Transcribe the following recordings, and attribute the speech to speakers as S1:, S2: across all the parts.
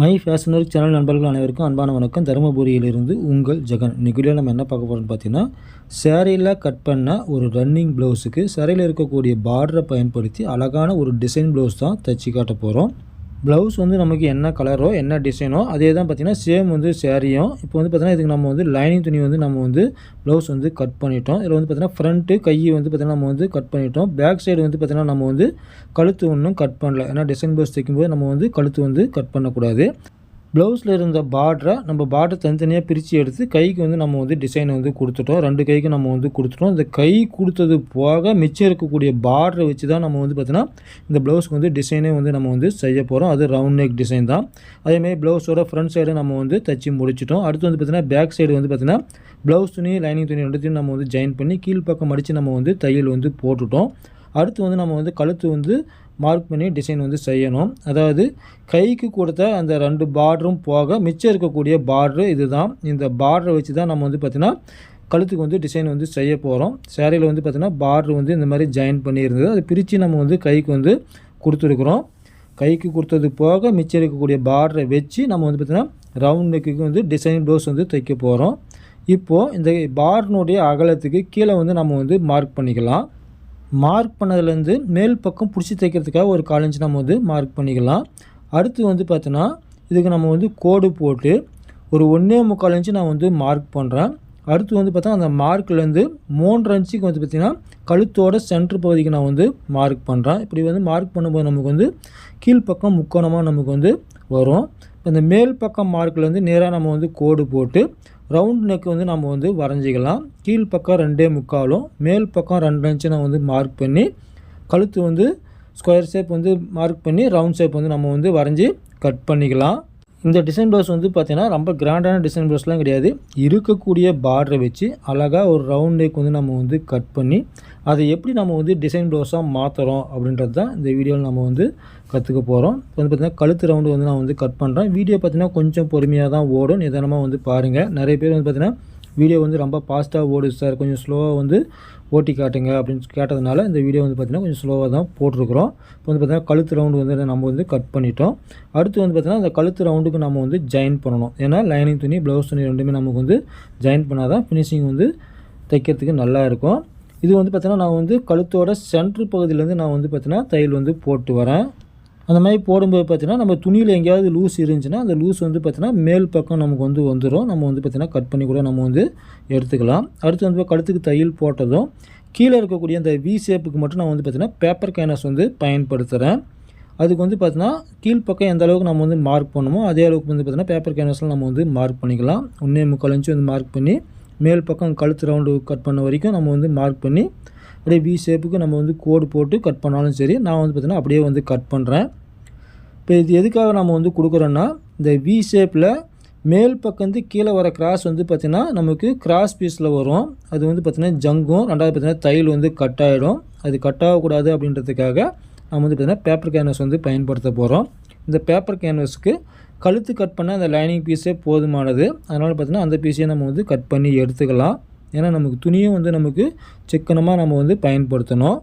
S1: My fashion work channel நண்பர்கள் அனைவருக்கும் அன்பான வணக்கம். தருமபுரியிலிருந்து உங்கள் ஜெகன். இன்னைக்கு நம்ம என்ன பார்க்க போகிறோம்னு பார்த்தீங்கன்னா சேரீயில் கட் பண்ண ஒரு ரன்னிங் ப்ளவுஸுக்கு சேரீயில் இருக்கக்கூடிய பார்டரை பயன்படுத்தி அழகான ஒரு டிசைன் ப்ளவுஸ் தான் தைச்சி காட்ட போகிறோம் ப்ளவுஸ் வந்து நமக்கு என்ன கலரோ என்ன டிசைனோ அதே தான் பார்த்திங்கன்னா சேம் வந்து சேரீயும் இப்போ வந்து பார்த்திங்கன்னா இதுக்கு நம்ம வந்து லைனிங் துணி வந்து நம்ம வந்து ப்ளவுஸ் வந்து கட் பண்ணிட்டோம். இதில் வந்து பார்த்திங்கன்னா ஃப்ரண்ட்டு கை வந்து பார்த்திங்கன்னா நம்ம வந்து கட் பண்ணிட்டோம். பேக் சைடு வந்து பார்த்திங்கன்னா நம்ம வந்து கழுத்து ஒன்றும் கட் பண்ணல. ஏன்னா டிசைன் ப்ளவுஸ் தைக்கும்போது நம்ம வந்து கழுத்து வந்து கட் பண்ணக்கூடாது. ப்ளவுஸில் இருந்த பார்டரை நம்ம பார்டர் தனித்தனியாக பிரித்து எடுத்து கைக்கு வந்து நம்ம வந்து டிசைனை வந்து கொடுத்துட்டோம். ரெண்டு கைக்கு நம்ம வந்து கொடுத்துட்டோம். இந்த கை கொடுத்தது போக மிச்சம் இருக்கக்கூடிய பார்டரை வச்சு தான் நம்ம வந்து பார்த்திங்கன்னா இந்த ப்ளவுஸ்க்கு வந்து டிசைனே வந்து நம்ம வந்து செய்ய போகிறோம் அது ரவுண்ட் நெக் டிசைன் தான். அதேமாதிரி ப்ளவுஸோட ஃப்ரண்ட் சைடு நம்ம வந்து தச்சு முடிச்சிட்டோம். அடுத்து வந்து பார்த்திங்கன்னா பேக் சைடு வந்து பார்த்திங்கன்னா ப்ளவுஸ் துணி லைனிங் துணி ரெண்டுத்தையும் நம்ம வந்து ஜாயின் பண்ணி கீழ்ப்பக்கம் அடித்து நம்ம வந்து தையல் வந்து போட்டுட்டோம். அடுத்து வந்து நம்ம வந்து கழுத்து வந்து மார்க் பண்ணி டிசைன் வந்து செய்யணும். அதாவது கைக்கு கொடுத்த அந்த ரெண்டு பார்டரும் போக மிச்சம் இருக்கக்கூடிய பார்ட்ரு இதுதான். இந்த பார்டரை வச்சு தான் நம்ம வந்து பார்த்திங்கன்னா கழுத்துக்கு வந்து டிசைன் வந்து செய்ய போகிறோம் சேரீயில் வந்து பார்த்திங்கன்னா பார்ட்ரு வந்து இந்த மாதிரி ஜாயின் பண்ணியிருந்தது. அதை பிரித்து நம்ம வந்து கைக்கு வந்து கொடுத்துருக்குறோம். கைக்கு கொடுத்தது போக மிச்சம் இருக்கக்கூடிய பார்டரை வச்சு நம்ம வந்து பார்த்திங்கன்னா ரவுண்ட் நெக்குக்கு வந்து டிசைன் ப்ளவுஸ் வந்து தைக்க போகிறோம் இப்போது இந்த பார்டனுடைய அகலத்துக்கு கீழே வந்து நம்ம வந்து மார்க் பண்ணிக்கலாம். மார்க் பண்ணதுலேருந்து மேல் பக்கம் பிடிச்சி தைக்கிறதுக்காக ஒரு காலஞ்சு நம்ம வந்து மார்க் பண்ணிக்கலாம். அடுத்து வந்து பார்த்தோன்னா இதுக்கு நம்ம வந்து கோடு போட்டு ஒரு ஒன்றே முக்கால் இன்ச்சு நான் வந்து மார்க் பண்ணுறேன் அடுத்து வந்து பார்த்தா அந்த மார்க்லேருந்து மூன்றரை இன்ச்சுக்கு வந்து பார்த்திங்கன்னா கழுத்தோட சென்ட்ரு பகுதிக்கு நான் வந்து மார்க் பண்ணுறேன் இப்படி வந்து மார்க் பண்ணும்போது நமக்கு வந்து கீழ்ப்பக்கம் முக்கோணமாக நமக்கு வந்து வரும். இந்த மேல் பக்கம் மார்க்லேருந்து நேராக நம்ம வந்து கோடு போட்டு ரவுண்ட் நெக் வந்து நம்ம வந்து வரைஞ்சிக்கலாம். கீழ் பக்கம் ரெண்டே முக்காலும் மேல் பக்கம் ரெண்டு இன்ச்சு நம்ம வந்து மார்க் பண்ணி கழுத்து வந்து ஸ்கொயர் ஷேப் வந்து மார்க் பண்ணி ரவுண்ட் ஷேப் வந்து நம்ம வந்து வரைஞ்சி கட் பண்ணிக்கலாம். இந்த டிசைன் ப்ளவுஸ் வந்து பார்த்திங்கன்னா ரொம்ப கிராண்டான டிசைன் ப்ளவுஸ்லாம் கிடையாது. இருக்கக்கூடிய பார்டரை வச்சு அழகாக ஒரு ரவுண்ட் நெக் வந்து நம்ம வந்து கட் பண்ணி அதை எப்படி நம்ம வந்து டிசைன் ப்ளவுஸாக மாற்றுறோம் அப்படின்றது தான் இந்த வீடியோவில் நம்ம வந்து கற்றுக்க போகிறோம் இப்போ வந்து பார்த்திங்கன்னா கழுத்து ரவுண்டு வந்து நான் வந்து கட் பண்ணுறேன் வீடியோ பார்த்திங்கன்னா கொஞ்சம் பொறுமையாக தான் ஓடும். நிதானமாக வந்து பாருங்கள் நிறைய பேர் வந்து பார்த்திங்கன்னா வீடியோ வந்து ரொம்ப ஃபாஸ்ட்டாக ஓடுது சார் கொஞ்சம் ஸ்லோவாக வந்து ஓட்டி காட்டுங்க அப்படின்னு கேட்டதுனால இந்த வீடியோ வந்து பார்த்திங்கன்னா கொஞ்சம் ஸ்லோவாக தான் போட்டிருக்கிறோம். இப்போ வந்து பார்த்திங்கன்னா கழுத்து ரவுண்டு வந்து நம்ம வந்து கட் பண்ணிட்டோம். அடுத்து வந்து பார்த்திங்கன்னா அந்த கழுத்து ரவுண்டுக்கு நம்ம வந்து ஜாயின் பண்ணணும். ஏன்னா லைனிங் துணி ப்ளவுஸ் துணி ரெண்டுமே நமக்கு வந்து ஜாயின் பண்ணால் தான் ஃபினிஷிங் வந்து தைக்கிறதுக்கு நல்லா இருக்கும். இது வந்து பார்த்தீங்கன்னா நான் வந்து கழுத்தோட சென்ட்ரு பகுதியிலேருந்து நான் வந்து பார்த்திங்கன்னா தையல் வந்து போட்டு வரேன். அந்த மாதிரி போடும்போது பார்த்தீங்கன்னா நம்ம துணியில் எங்கேயாவது லூஸ் இருந்துச்சுன்னா அந்த லூஸ் வந்து பார்த்திங்கன்னா மேல் பக்கம் நமக்கு வந்து வந்துடும் நம்ம வந்து பார்த்திங்கன்னா கட் பண்ணி கூட நம்ம வந்து எடுத்துக்கலாம். அடுத்து வந்து கழுத்துக்கு தையல் போட்டதும் கீழே இருக்கக்கூடிய அந்த வி ஷேப்புக்கு மட்டும் நான் வந்து பார்த்திங்கன்னா பேப்பர் கேனஸ் வந்து பயன்படுத்துகிறேன் அதுக்கு வந்து பார்த்தீங்கன்னா கீழ்ப்பக்கம் எந்த அளவுக்கு நம்ம வந்து மார்க் பண்ணுமோ அதே அளவுக்கு வந்து பார்த்திங்கன்னா பேப்பர் கேனஸில் நம்ம வந்து மார்க் பண்ணிக்கலாம். ஒன்றே முக்கால் இன்ச்சு வந்து மார்க் பண்ணி மேல் பக்கம் கழுத்து ரவுண்டு கட் பண்ண வரைக்கும் நம்ம வந்து மார்க் பண்ணி அப்படியே வி ஷேப்புக்கு நம்ம வந்து கோடு போட்டு கட் பண்ணாலும் சரி நான் வந்து பார்த்திங்கன்னா அப்படியே வந்து கட் பண்ணுறேன் இப்போ இது எதுக்காக நம்ம வந்து கொடுக்குறோன்னா இந்த வி ஷேப்பில் மேல் பக்கம் வந்து கீழே வர கிராஸ் வந்து பார்த்திங்கன்னா நமக்கு கிராஸ் பீஸில் வரும். அது வந்து பார்த்திங்கன்னா ஜங்கும் ரெண்டாவது பார்த்திங்கன்னா தையல் வந்து கட் ஆகிடும் அது கட் ஆகக்கூடாது அப்படின்றதுக்காக நம்ம வந்து பார்த்திங்கன்னா பேப்பர் கேன்வஸ் வந்து பயன்படுத்த போகிறோம் இந்த பேப்பர் கேன்வஸுக்கு கழுத்து கட் பண்ண அந்த லைனிங் பீஸே போதுமானது. அதனால் பார்த்திங்கன்னா அந்த பீஸையே நம்ம வந்து கட் பண்ணி எடுத்துக்கலாம். ஏன்னா நமக்கு துணியும் வந்து நமக்கு சிக்கனமாக நம்ம வந்து பயன்படுத்தணும்.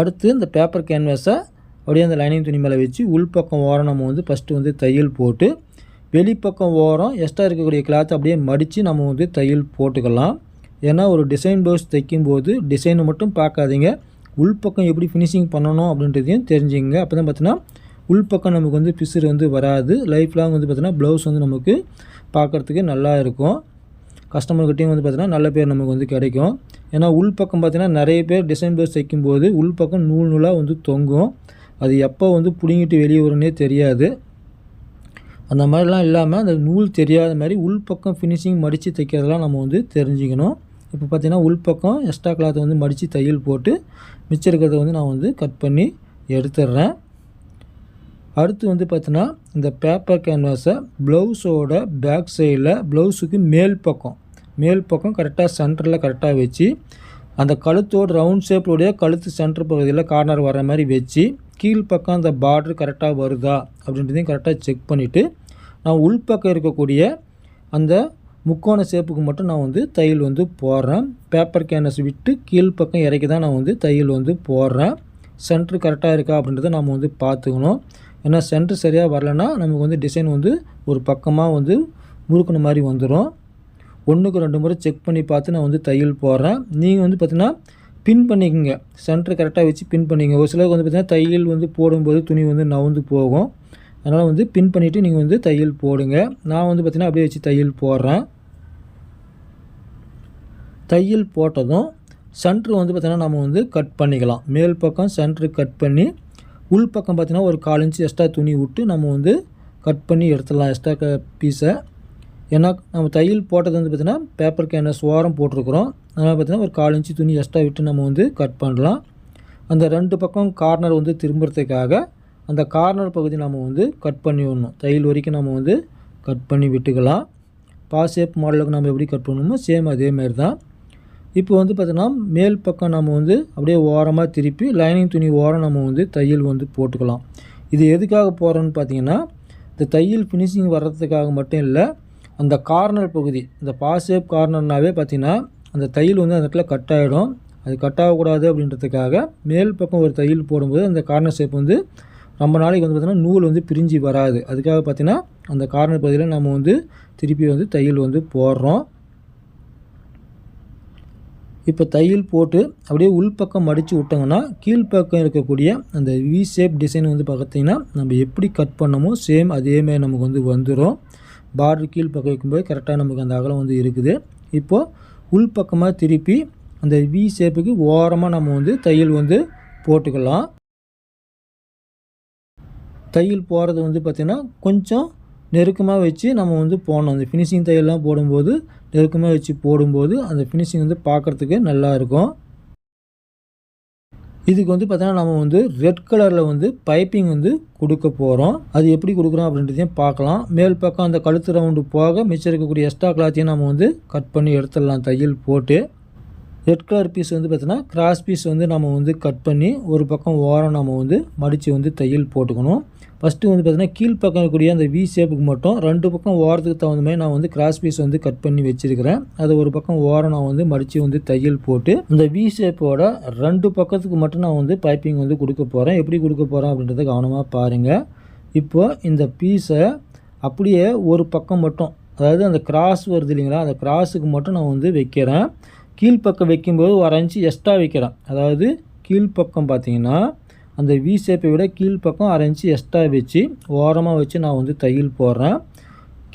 S1: அடுத்து இந்த பேப்பர் கேன்வாஸை அப்படியே அந்த லைனிங் துணி மேலே வச்சு உள்பக்கம் ஓரம் நம்ம வந்து ஃபஸ்ட்டு வந்து தையல் போட்டு வெளிப்பக்கம் ஓரம் எக்ஸ்ட்ரா இருக்கக்கூடிய கிளாத்தை அப்படியே மடித்து நம்ம வந்து தையல் போட்டுக்கலாம். ஏன்னா ஒரு டிசைன் பவுஸ் தைக்கும்போது டிசைனை மட்டும் பார்க்காதீங்க. உள்பக்கம் எப்படி ஃபினிஷிங் பண்ணணும் அப்படின்றதையும் தெரிஞ்சுங்க அப்போ தான் பார்த்தீங்கன்னா உள்பக்கம் நமக்கு வந்து பிசுறு வந்து வராது. லைஃப் லாங் வந்து பார்த்திங்கன்னா ப்ளவுஸ் வந்து நமக்கு பார்க்குறதுக்கு நல்லா இருக்கும். கஸ்டமர்கிட்டையும் வந்து பார்த்திங்கன்னா நல்ல பேர் நமக்கு வந்து கிடைக்கும். ஏன்னா உள் பக்கம் பார்த்திங்கன்னா நிறைய பேர் டிசைன் ப்ளவுஸ் தைக்கும்போது உள் பக்கம் நூல் நூலாக வந்து தொங்கும். அது எப்போ வந்து பிடுங்கிட்டு வெளியே வரும்னே தெரியாது. அந்த மாதிரிலாம் இல்லாமல் அந்த நூல் தெரியாத மாதிரி உள் பக்கம் ஃபினிஷிங் மடித்து தைக்கிறதெல்லாம் நம்ம வந்து தெரிஞ்சுக்கணும். இப்போ பார்த்திங்கன்னா உள் பக்கம் எக்ஸ்ட்ரா கிளாத்தை வந்து மடித்து தையல் போட்டு மிச்சம் இருக்கிறத வந்து நான் வந்து கட் பண்ணி எடுத்துடுறேன் அடுத்து வந்து பார்த்தீங்கன்னா இந்த பேப்பர் கேன்வாஸை ப்ளவுஸோட பேக் சைடில் ப்ளவுஸுக்கு மேல் பக்கம். மேல் பக்கம் கரெக்டாக சென்டரில் கரெக்டாக வச்சு அந்த கழுத்தோட ரவுண்ட் ஷேப்போடைய கழுத்து சென்டர் பகுதியில் கார்னர் வர மாதிரி வச்சு கீழ்ப்பக்கம் அந்த பார்டர் கரெக்டாக வருதா அப்படின்றதையும் கரெக்டாக செக் பண்ணிவிட்டு நான் உள்பக்கம் இருக்கக்கூடிய அந்த முக்கோண ஷேப்புக்கு மட்டும் நான் வந்து தையல் வந்து போடுறேன். பேப்பர் கேனஸ் விட்டு கீழ்ப்பக்கம் இறக்கி தான் நான் வந்து தையல் வந்து போடுறேன். சென்ட்ரு கரெக்டாக இருக்கா அப்படின்றத நம்ம வந்து பார்த்துக்கணும். ஏன்னா சென்டர் சரியாக வரலன்னா நமக்கு வந்து டிசைன் வந்து ஒரு பக்கமாக வந்து முறுக்கின மாதிரி வந்துடும் ஒன்றுக்கு ரெண்டு முறை செக் பண்ணி பார்த்து நான் வந்து தையல் போடுறேன். நீங்கள் வந்து பார்த்தீங்கன்னா பின் பண்ணிக்கோங்க. சென்டர் கரெக்டாக வச்சு பின் பண்ணிக்கங்க. ஒரு சிலருக்கு வந்து பார்த்திங்கன்னா தையல் வந்து போடும்போது துணி வந்து நவுந்து போகும். அதனால் வந்து பின் பண்ணிவிட்டு நீங்கள் வந்து தையல் போடுங்க. நான் வந்து பார்த்திங்கன்னா அப்படியே வச்சு தையல் போடுறேன். தையல் போட்டதும் சென்ட்ரு வந்து பார்த்தீங்கன்னா நம்ம வந்து கட் பண்ணிக்கலாம். மேல் பக்கம் சென்ட்ரு கட் பண்ணி உள் பக்கம் பார்த்தீங்கன்னா ஒரு கால் இன்ச்சு எக்ஸ்ட்ரா துணி விட்டு நம்ம வந்து கட் பண்ணி எடுத்துடலாம். எக்ஸ்ட்ரா க பீஸை ஏன்னா நம்ம தையல் போட்டது வந்து பார்த்திங்கன்னா பேப்பருக்கு என்ன ஓரம் போட்டிருக்கிறோம். அதனால் பார்த்திங்கன்னா ஒரு கால் இன்ச்சு துணி எக்ஸ்ட்ரா விட்டு நம்ம வந்து கட் பண்ணலாம். அந்த ரெண்டு பக்கம் கார்னர் வந்து திரும்புறதுக்காக அந்த கார்னர் பகுதி நம்ம வந்து கட் பண்ணி விடணும் தையல் வரைக்கும் நம்ம வந்து கட் பண்ணி விட்டுக்கலாம். பா ஷேப் மாடலுக்கு நம்ம எப்படி கட் பண்ணணுமோ சேம் அதேமாரி தான் இப்போ வந்து பார்த்தீங்கன்னா மேல் பக்கம் நம்ம வந்து அப்படியே ஓரமாக திருப்பி லைனிங் துணி ஓரம் நம்ம வந்து தையல் வந்து போட்டுக்கலாம். இது எதுக்காக போகிறோன்னு பார்த்தீங்கன்னா இந்த தையல் ஃபினிஷிங் வர்றதுக்காக மட்டும் இல்லை அந்த கார்னர் பகுதி இந்த பாசேப் கார்னர்னாவே பார்த்திங்கன்னா அந்த தையல் வந்து அந்த இடத்துல கட் ஆகிடும் அது கட் ஆகக்கூடாது அப்படின்றதுக்காக மேல் பக்கம் ஒரு தையல் போடும்போது அந்த கார்னர் ஷேப் வந்து ரொம்ப நாளைக்கு வந்து பார்த்திங்கன்னா நூல் வந்து பிரிஞ்சு வராது. அதுக்காக பார்த்திங்கன்னா அந்த கார்னர் பகுதியில் நம்ம வந்து திருப்பி வந்து தையல் வந்து போடுறோம். இப்போ தையல் போட்டு அப்படியே உள்பக்கம் மடித்து விட்டோங்கன்னா கீழ்ப்பக்கம் இருக்கக்கூடிய அந்த வி ஷேப் டிசைன் வந்து பார்த்திங்கன்னா நம்ம எப்படி கட் பண்ணமோ சேம் அதேமாதிரி நமக்கு வந்து வந்துடும் பார்டர் கீழ்ப்பக்கம் வைக்கும்போது கரெக்டாக நமக்கு அந்த அகலம் வந்து இருக்குது. இப்போது உள்பக்கமாக திருப்பி அந்த வி ஷேப்புக்கு ஓரமாக நம்ம வந்து தையல் வந்து போட்டுக்கலாம். தையல் போகிறது வந்து பார்த்திங்கன்னா கொஞ்சம் நெருக்கமாக வச்சு நம்ம வந்து போடணும். அந்த ஃபினிஷிங் தையல்லாம் போடும்போது நெருக்கமாக வச்சு போடும்போது அந்த ஃபினிஷிங் வந்து பார்க்குறதுக்கு நல்லா இருக்கும் இதுக்கு வந்து பார்த்தீங்கன்னா நம்ம வந்து ரெட் கலரில் வந்து பைப்பிங் வந்து கொடுக்க போகிறோம் அது எப்படி கொடுக்குறோம் அப்படின்றதையும் பார்க்கலாம். மேல் பக்கம் அந்த கழுத்து ரவுண்டு போக மிச்சம் இருக்கக்கூடிய எக்ஸ்ட்ரா கிளாத்தையும் நம்ம வந்து கட் பண்ணி எடுத்துடலாம் தையல் போட்டு. ரெட் கலர் பீஸ் வந்து பார்த்தீங்கன்னா கிராஸ் பீஸ் வந்து நம்ம வந்து கட் பண்ணி ஒரு பக்கம் ஓரம் நம்ம வந்து மடித்து வந்து தையல் போட்டுக்கணும். ஃபஸ்ட்டு வந்து பார்த்திங்கன்னா கீழ்ப்பக்கம் இருக்கக்கூடிய அந்த வி ஷேப்புக்கு மட்டும் ரெண்டு பக்கம் ஓரத்துக்கு தகுந்த மாதிரி நான் வந்து கிராஸ் பீஸ் வந்து கட் பண்ணி வச்சுருக்கிறேன். அதை ஒரு பக்கம் ஓரம் நான் வந்து மடித்து வந்து தையல் போட்டு இந்த வி ஷேப்போட ரெண்டு பக்கத்துக்கு மட்டும் நான் வந்து பைப்பிங் வந்து கொடுக்க போகிறேன் எப்படி கொடுக்க போகிறேன் அப்படின்றத கவனமாக பாருங்கள் இப்போது இந்த பீஸை அப்படியே ஒரு பக்கம் மட்டும் அதாவது அந்த கிராஸ் வருது இல்லைங்களா அந்த கிராஸுக்கு மட்டும் நான் வந்து வைக்கிறேன். கீழ்ப்பக்கம் வைக்கும்போது ஒரு அஞ்சு எக்ஸ்ட்ரா வைக்கிறேன். அதாவது கீழ்ப்பக்கம் பார்த்தீங்கன்னா அந்த வி ஷேப்பை விட கீழ்ப்பக்கம் அரை இன்ச்சு எக்ஸ்ட்ரா வச்சு ஓரமாக வச்சு நான் வந்து தையல் போடுறேன்.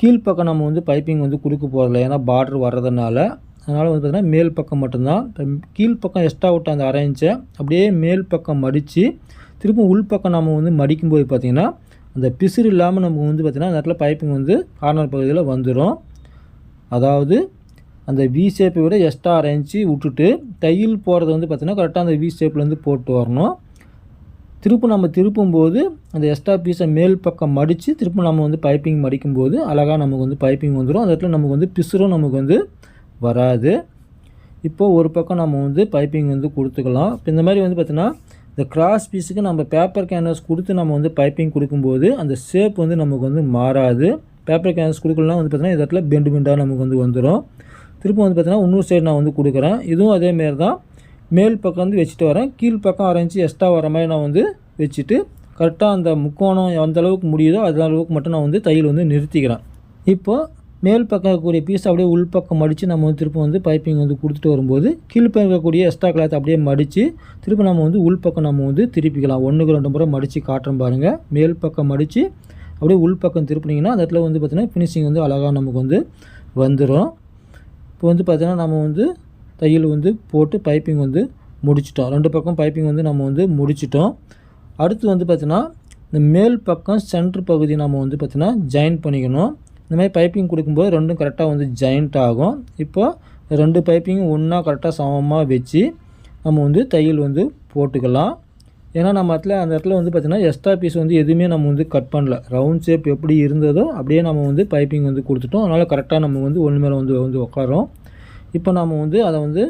S1: கீழ்ப்பக்கம் நம்ம வந்து பைப்பிங் வந்து கொடுக்க போகிறதில்ல ஏன்னா பார்டர் வர்றதுனால. அதனால் வந்து பார்த்திங்கன்னா மேல் பக்கம் மட்டும்தான். இப்போ கீழ்ப்பக்கம் எக்ஸ்ட்ரா விட்ட அந்த அரை இன்ச்சை அப்படியே மேல் பக்கம் மடித்து திரும்ப உள்பக்கம் நம்ம வந்து மடிக்கும்போது பார்த்திங்கன்னா அந்த பிசுறு இல்லாமல் நமக்கு வந்து பார்த்திங்கன்னா அந்த இடத்துல பைப்பிங் வந்து கார்னர் பகுதியில் வந்துடும் அதாவது அந்த வி ஷேப்பை விட எக்ஸ்ட்ரா அரைஞ்சி விட்டுட்டு தையல் போகிறது வந்து பார்த்திங்கன்னா கரெக்டாக அந்த வி ஷேப்லேருந்து போட்டு வரணும். திரும்ப நம்ம திருப்பும்போது அந்த எக்ஸ்ட்ரா பீஸை மேல் பக்கம் மடித்து திரும்ப நம்ம வந்து பைப்பிங் மடிக்கும்போது அழகாக நமக்கு வந்து பைப்பிங் வந்துடும் அந்த இடத்துல நமக்கு வந்து பிசுறும் நமக்கு வந்து வராது. இப்போது ஒரு பக்கம் நம்ம வந்து பைப்பிங் வந்து கொடுத்துக்கலாம். இப்போ இந்த மாதிரி வந்து பார்த்திங்கன்னா இந்த கிராஸ் பீஸுக்கு நம்ம பேப்பர் கேன்வாஸ் கொடுத்து நம்ம வந்து பைப்பிங் கொடுக்கும்போது அந்த ஷேப் வந்து நமக்கு வந்து மாறாது. பேப்பர் கேன்வாஸ் கொடுக்கலாம் வந்து பார்த்திங்கன்னா இந்த இடத்துல பெண்டு பெண்டாக நமக்கு வந்து வந்துடும் திரும்ப வந்து பார்த்திங்கன்னா இன்னொரு சைடு நான் வந்து கொடுக்குறேன். இதுவும் அதேமாரி தான். மேல் பக்கம் வந்து வச்சுட்டு வரேன். கீழ் பக்கம் அரைஞ்சி எக்ஸ்ட்ரா வர மாதிரி நான் வந்து வச்சுட்டு கரெக்டாக அந்த முக்கோணம் எந்த அளவுக்கு முடியுதோ அந்த அளவுக்கு மட்டும் நான் வந்து தையல் வந்து நிறுத்திக்கிறேன். இப்போது மேல் பக்கம் இருக்கக்கூடிய பீஸ் அப்படியே உள் பக்கம் மடித்து நம்ம வந்து திரும்ப வந்து பைப்பிங் வந்து கொடுத்துட்டு வரும்போது கீழ்ப்பக்கம் இருக்கக்கூடிய எக்ஸ்ட்ரா கிளாத் அப்படியே மடித்து திரும்ப நம்ம வந்து உள் பக்கம் நம்ம வந்து திருப்பிக்கலாம். ஒன்றுக்கு ரெண்டு முறை மடித்து காட்டுறோம் பாருங்கள் மேல் பக்கம் மடித்து அப்படியே உள் பக்கம் திருப்பினீங்கன்னா அந்த இடத்துல வந்து பார்த்திங்கன்னா ஃபினிஷிங் வந்து அழகாக நமக்கு வந்து வந்துடும் இப்போ வந்து பார்த்திங்கன்னா நம்ம வந்து தையல் வந்து போட்டு பைப்பிங் வந்து முடிச்சிட்டோம். ரெண்டு பக்கம் பைப்பிங் வந்து நம்ம வந்து முடிச்சிட்டோம். அடுத்து வந்து பார்த்திங்கன்னா இந்த மேல் பக்கம் சென்ட்ரு பகுதி நம்ம வந்து பார்த்திங்கன்னா ஜாயின் பண்ணிக்கணும். இந்த மாதிரி பைப்பிங் கொடுக்கும்போது ரெண்டும் கரெக்டாக வந்து ஜாயிண்ட் ஆகும். இப்போ ரெண்டு பைப்பிங்கும் ஒன்றா கரெக்டாக சமமாக வச்சு நம்ம வந்து தையல் வந்து போட்டுக்கலாம். ஏன்னா நம்ம இடத்துல அந்த இடத்துல வந்து பார்த்திங்கன்னா எக்ஸ்ட்ரா பீஸ் வந்து எதுவுமே நம்ம வந்து கட் பண்ணல. ரவுண்ட் ஷேப் எப்படி இருந்ததோ அப்படியே நம்ம வந்து பைப்பிங் வந்து கொடுத்துட்டோம். அதனால் கரெக்டாக நம்ம வந்து ஒன்று மேலே வந்து வந்து உட்காரோம் இப்போ நாம் வந்து அதை வந்து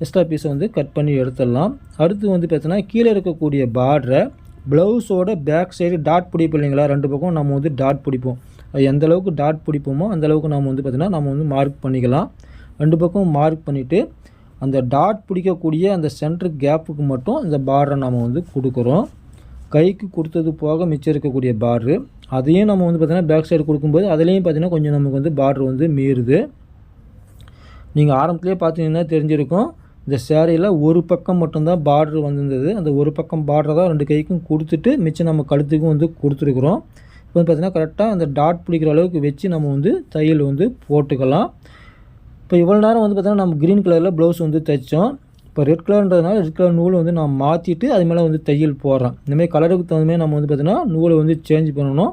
S1: எக்ஸ்ட்ரா பீஸை வந்து கட் பண்ணி எடுத்துடலாம். அடுத்து வந்து பார்த்தீங்கன்னா கீழே இருக்கக்கூடிய பார்டரை ப்ளவுஸோட பேக் சைடு டாட் பிடிப்போம் இல்லைங்களா? ரெண்டு பக்கம் நம்ம வந்து டாட் பிடிப்போம். எந்தளவுக்கு எந்த அளவுக்கு டாட் பிடிப்போமோ அந்த அளவுக்கு நம்ம வந்து பார்த்திங்கன்னா நம்ம வந்து மார்க் பண்ணிக்கலாம். ரெண்டு பக்கம் மார்க் பண்ணிவிட்டு அந்த டாட் பிடிக்கக்கூடிய அந்த சென்டர் கேப்புக்கு மட்டும் இந்த பார்டரை நம்ம வந்து கொடுக்குறோம். கைக்கு கொடுத்தது போக மிச்சம் இருக்கக்கூடிய பார்டரு அதையும் நம்ம வந்து பார்த்திங்கன்னா பேக் சைடு கொடுக்கும்போது அதுலேயும் பார்த்திங்கன்னா கொஞ்சம் நமக்கு வந்து பார்ட்ரு வந்து மீறுது. நீங்கள் ஆரம்பத்துலேயே பார்த்தீங்கன்னா தெரிஞ்சிருக்கும். இந்த சேரீயில் ஒரு பக்கம் மட்டும்தான் பார்ட்ரு வந்திருந்தது. அந்த ஒரு பக்கம் பார்டரை தான் ரெண்டு கைக்கும் கொடுத்துட்டு மிச்சம் நம்ம கழுத்துக்கும் வந்து கொடுத்துருக்குறோம். இப்போ வந்து பார்த்திங்கன்னா கரெக்டாக அந்த டாட் பிடிக்கிற அளவுக்கு வச்சு நம்ம வந்து தையல் வந்து போட்டுக்கலாம். இப்போ இவ்வளோ நேரம் வந்து பார்த்திங்கன்னா நம்ம க்ரீன் கலரில் ப்ளவுஸ் வந்து தைச்சோம். இப்போ ரெட் கலர்ன்றதுனால ரெட் கலர் நூல் வந்து நான் மாற்றிட்டு அது மேலே வந்து தையல் போடுறேன். இந்தமாதிரி கலருக்கு தகுந்தமாதிரி நம்ம வந்து பார்த்திங்கன்னா நூலை வந்து சேஞ்ச் பண்ணணும்.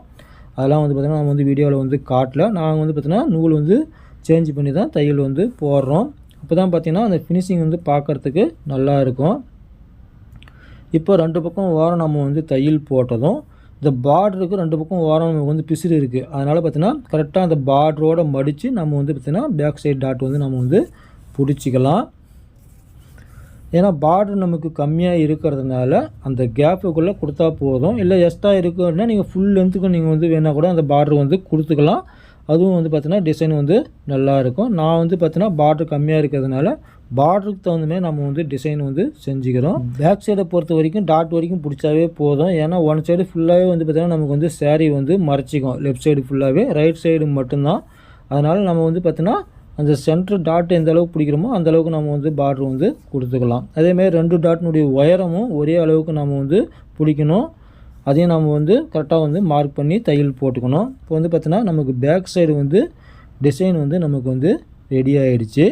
S1: அதெல்லாம் வந்து பார்த்திங்கன்னா நம்ம வந்து வீடியோவில் வந்து காட்டல. நாங்கள் வந்து பார்த்திங்கன்னா நூல் வந்து சேஞ்ச் பண்ணி தான் தையல் வந்து போடுறோம். அப்போ தான் பார்த்திங்கன்னா அந்த ஃபினிஷிங் வந்து பார்க்குறதுக்கு நல்லா இருக்கும். இப்போ ரெண்டு பக்கம் ஓரம் நம்ம வந்து தையல் போட்டதும் இந்த பார்டருக்கு ரெண்டு பக்கம் ஓரம் நமக்கு வந்து பிசிறு இருக்குது அதனால் பார்த்திங்கன்னா கரெக்டாக அந்த பார்டரோடு மடித்து நம்ம வந்து பார்த்திங்கன்னா பேக் சைடு டாட் வந்து நம்ம வந்து பிடிச்சிக்கலாம். ஏன்னா பார்டர் நமக்கு கம்மியாக இருக்கிறதுனால அந்த கேப்புக்குள்ளே கொடுத்தா போதும். இல்லை எக்ஸ்ட்ரா இருக்குன்னா நீங்கள் ஃபுல் லென்த்துக்கு நீங்கள் வந்து வேணால் கூட அந்த பார்டர் வந்து கொடுத்துக்கலாம். அதுவும் வந்து பார்த்தீங்கன்னா டிசைன் வந்து நல்லா இருக்கும் நான் வந்து பார்த்தீங்கன்னா பார்டர் கம்மியாக இருக்கிறதுனால பார்டருக்கு தகுந்த மாதிரி நம்ம வந்து டிசைன் வந்து செஞ்சுக்கிறோம். பேக் சைடை பொறுத்த வரைக்கும் டாட் வரைக்கும் பிடிச்சாவே போதும். ஏன்னா ஒன் சைடு ஃபுல்லாகவே வந்து பார்த்திங்கன்னா நமக்கு வந்து சேரீ வந்து மறைச்சிக்கும். லெஃப்ட் சைடு ஃபுல்லாகவே ரைட் சைடு மட்டும்தான். அதனால் நம்ம வந்து பார்த்திங்கன்னா அந்த சென்ட்ரு டாட் எந்த அளவுக்கு பிடிக்கிறோமோ அந்த அளவுக்கு நம்ம வந்து பார்டர் வந்து கொடுத்துக்கலாம். அதேமாதிரி ரெண்டு டாட்னுடைய உயரமும் ஒரே அளவுக்கு நம்ம வந்து பிடிக்கணும். அதையும் நம்ம வந்து கரெக்டாக வந்து மார்க் பண்ணி தையல் போட்டுக்கணும். இப்போ வந்து பார்த்தோன்னா நமக்கு பேக் சைடு வந்து டிசைன் வந்து நமக்கு வந்து ரெடி ஆகிடுச்சு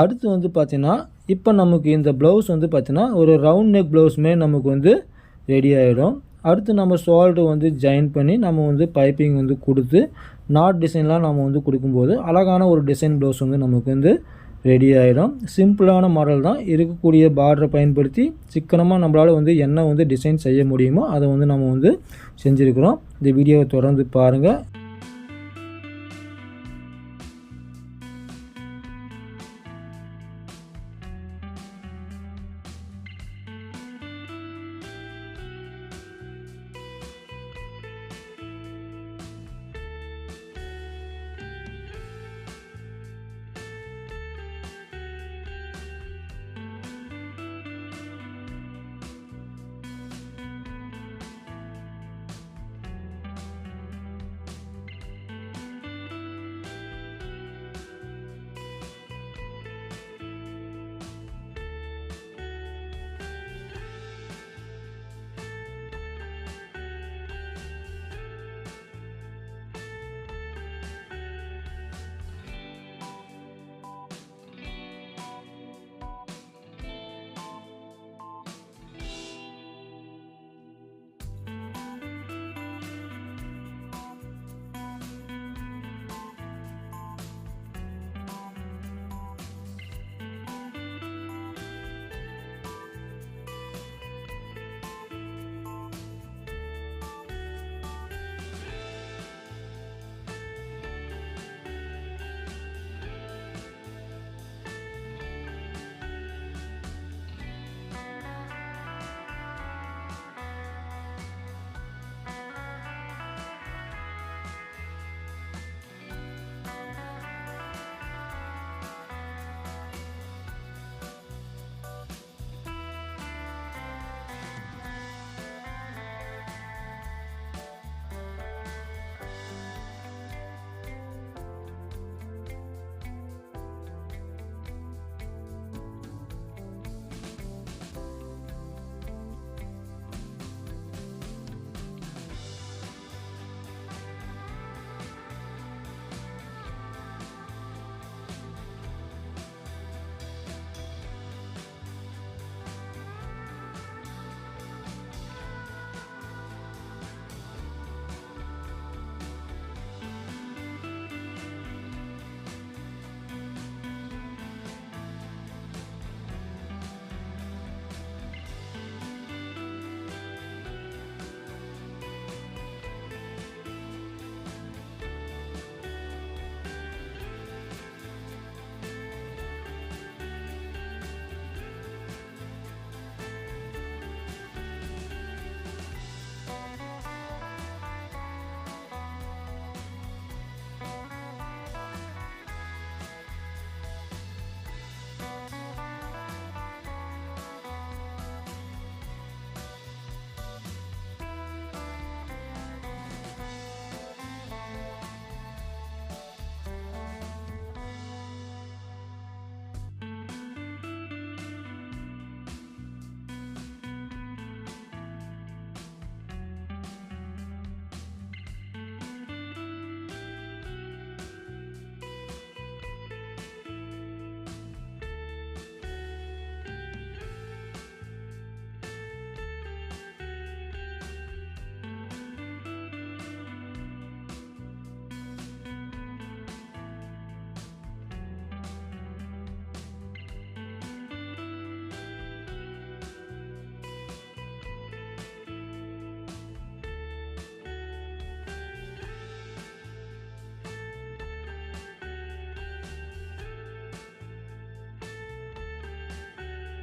S1: அடுத்து வந்து பார்த்திங்கன்னா இப்போ நமக்கு இந்த ப்ளவுஸ் வந்து பார்த்திங்கன்னா ஒரு ரவுண்ட் நெக் ப்ளவுஸுமே நமக்கு வந்து ரெடி ஆகிடும் அடுத்து நம்ம ஷோல்டர் வந்து ஜாயின் பண்ணி நம்ம வந்து பைப்பிங் வந்து கொடுத்து நாட் டிசைன்லாம் நம்ம வந்து கொடுக்கும்போது அழகான ஒரு டிசைன் ப்ளவுஸ் வந்து நமக்கு வந்து ரெடி ஆகிடும் சிம்பிளான மாடல் தான். இருக்கக்கூடிய பார்டரை பயன்படுத்தி சிக்கனமாக நம்மளால் வந்து என்ன வந்து டிசைன் செய்ய முடியுமோ அதை வந்து நம்ம வந்து செஞ்சுருக்கிறோம். இந்த வீடியோவை தொடர்ந்து பாருங்கள்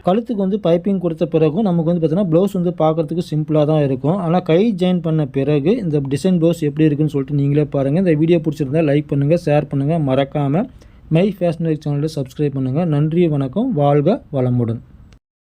S1: கழுத்துக்கு வந்து பைப்பிங் கொடுத்த பிறகும் நமக்கு வந்து பார்த்தீங்கன்னா ப்ளவுஸ் வந்து பார்க்குறதுக்கு சிம்பிளாக தான் இருக்கும். ஆனால் கை ஜாயின் பண்ண பிறகு இந்த டிசைன் ப்ளவுஸ் எப்படி இருக்குன்னு சொல்லிட்டு நீங்களே பாருங்கள் இந்த வீடியோ பிடிச்சிருந்தா லைக் பண்ணுங்கள் ஷேர் பண்ணுங்கள் மறக்காமல் மை ஃபேஷன் சேனலில் சப்ஸ்கிரைப் பண்ணுங்கள் நன்றி வணக்கம். வாழ்க வளமுடன்.